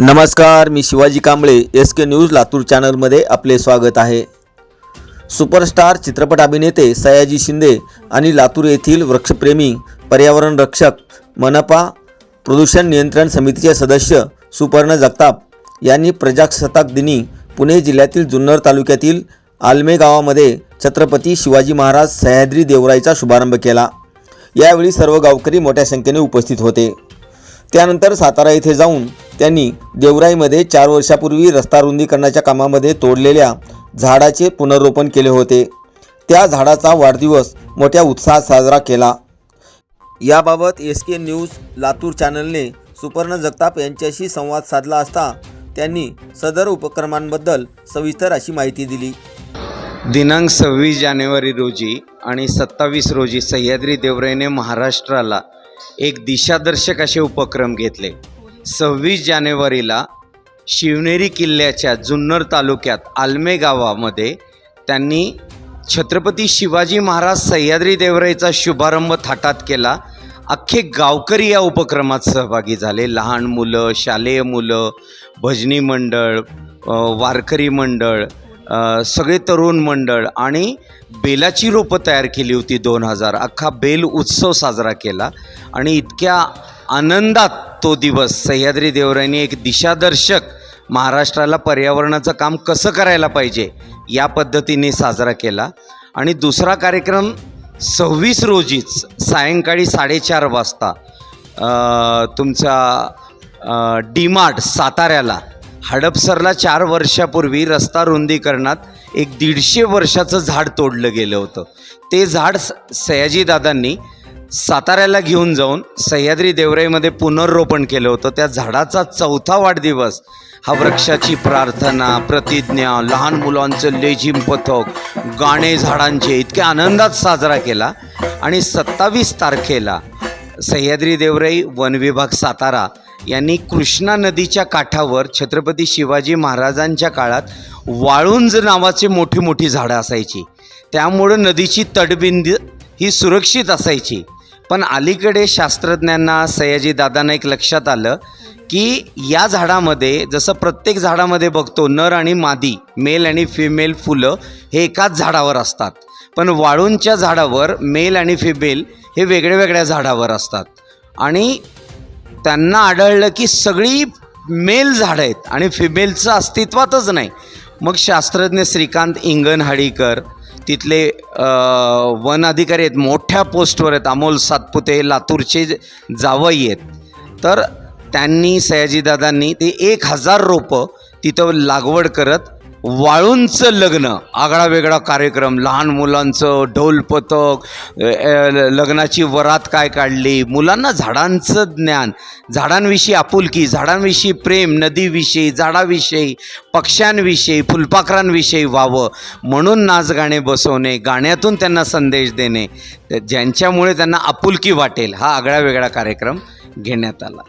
नमस्कार मी Shivaji Kamble S K news Latur चॅनलमध्ये आपले स्वागत आहे. सुपरस्टार चित्रपट अभिनेते सयाजी शिंदे आणि लातूर येथील वृक्षप्रेमी पर्यावरण रक्षक मनपा प्रदूषण नियंत्रण समितीचे सदस्य सुपर्ण जगताप यांनी प्रजासत्ताक दिनी पुणे जिल्ह्यातील जुन्नर तालुक्यातील आलमे गावामध्ये छत्रपती शिवाजी महाराज सह्याद्री देवराईचा शुभारंभ केला. यावेळी सर्व गावकरी मोठ्या संख्येने उपस्थित होते. त्यानंतर सातारा येथे जाऊन त्यांनी देवराईमध्ये चार वर्षापूर्वी रस्ता रुंदीकरणाच्या कामामध्ये तोडलेल्या झाडाचे पुनर्रोपण केले होते. त्या झाडाचा वाढदिवस मोठ्या उत्साहात साजरा केला. याबाबत एस के न्यूज लातूर चॅनलने सुपर्ण जगताप यांच्याशी संवाद साधला असता त्यांनी सदर उपक्रमांबद्दल सविस्तर अशी माहिती दिली. दिनांक सव्वीस जानेवारी रोजी आणि सत्तावीस रोजी सह्याद्री देवराईने महाराष्ट्राला एक दिशादर्शक असे उपक्रम घेतले. सव्वीस जानेवारीला शिवनेरी किल्ल्याच्या जुन्नर तालुक्यात आलमे गावामध्ये त्यांनी छत्रपती शिवाजी महाराज सह्याद्री देवराईचा शुभारंभ थाटात केला. अख्खे गावकरी या उपक्रमात सहभागी झाले. लहान मुलं शालेय मुलं भजनी मंडळ वारकरी मंडळ सगळे तरुण मंडळ आणि बेलाची रोपं तयार केली होती दोन हजार. अख्खा बेल उत्सव साजरा केला आणि इतक्या आनंदात तो दिवस. सह्याद्री देवरायांनी एक दिशादर्शक महाराष्ट्राला पर्यावरणाचं काम कसं करायला पाहिजे या पद्धतीने साजरा केला. आणि दुसरा कार्यक्रम सव्वीस रोजीच सायंकाळी साडेचार वाजता तुमचा तुमचा डीमार्ट साताऱ्याला हडपसरला चार वर्षापूर्वी रस्ता रुंदीकरणात एक दीडशे वर्षाचं झाड तोडलं गेलं होतं. ते झाड स सयाजीदादांनी साताऱ्याला घेऊन जाऊन सह्याद्री देवराईमध्ये पुनर्रोपण केलं होतं. त्या झाडाचा चौथा वाढदिवस हा वृक्षाची प्रार्थना प्रतिज्ञा लहान मुलांचं लेझिम पथक गाणे झाडांचे इतक्या आनंदात साजरा केला आणि सत्तावीस तारखेला सह्याद्री देवराई वन विभाग सातारा यांनी कृष्णा नदीच्या काठावर छत्रपती शिवाजी महाराजांच्या काळात वाळुंज नावाची मोठी मोठी झाडं असायची. त्यामुळं नदीची तडबिंद ही सुरक्षित असायची. पण अलीकडे शास्त्रज्ञांना सयाजी दादांना एक लक्षात आलं की या झाडामध्ये जसं प्रत्येक झाडामध्ये बघतो नर आणि मादी मेल आणि फिमेल फुलं हे एकाच झाडावर असतात. पण वाळूंच्या झाडावर मेल आणि फिमेल हे वेगळ्या वेगळ्या झाडावर असतात. आणि त्यांना आढळलं की सगळी मेल झाडं आहेत आणि फिमेलचं अस्तित्वातच नाही. मग शास्त्रज्ञ श्रीकांत इंगणहाडीकर तिथले वन अधिकारी आहेत मोठ्या पोस्टवर आहेत अमोल सातपुते लातूरचे जावई आहेत. तर त्यांनी सयाजीदादांनी ते एक हजार रोपं तिथं लागवड करत वाळूंचं लग्न आगळा वेगळा कार्यक्रम लहान मुलांचं ढोल पथक लग्नाची वरात काय काढली मुलांना झाडांचं ज्ञान झाडांविषयी आपुलकी झाडांविषयी प्रेम नदीविषयी झाडाविषयी पक्ष्यांविषयी फुलपाखरांविषयी व्हावं म्हणून नाच गाणे बसवणे गाण्यातून त्यांना संदेश देणे ज्यांच्यामुळे त्यांना आपुलकी वाटेल हा आगळा वेगळा कार्यक्रम घेण्यात आला.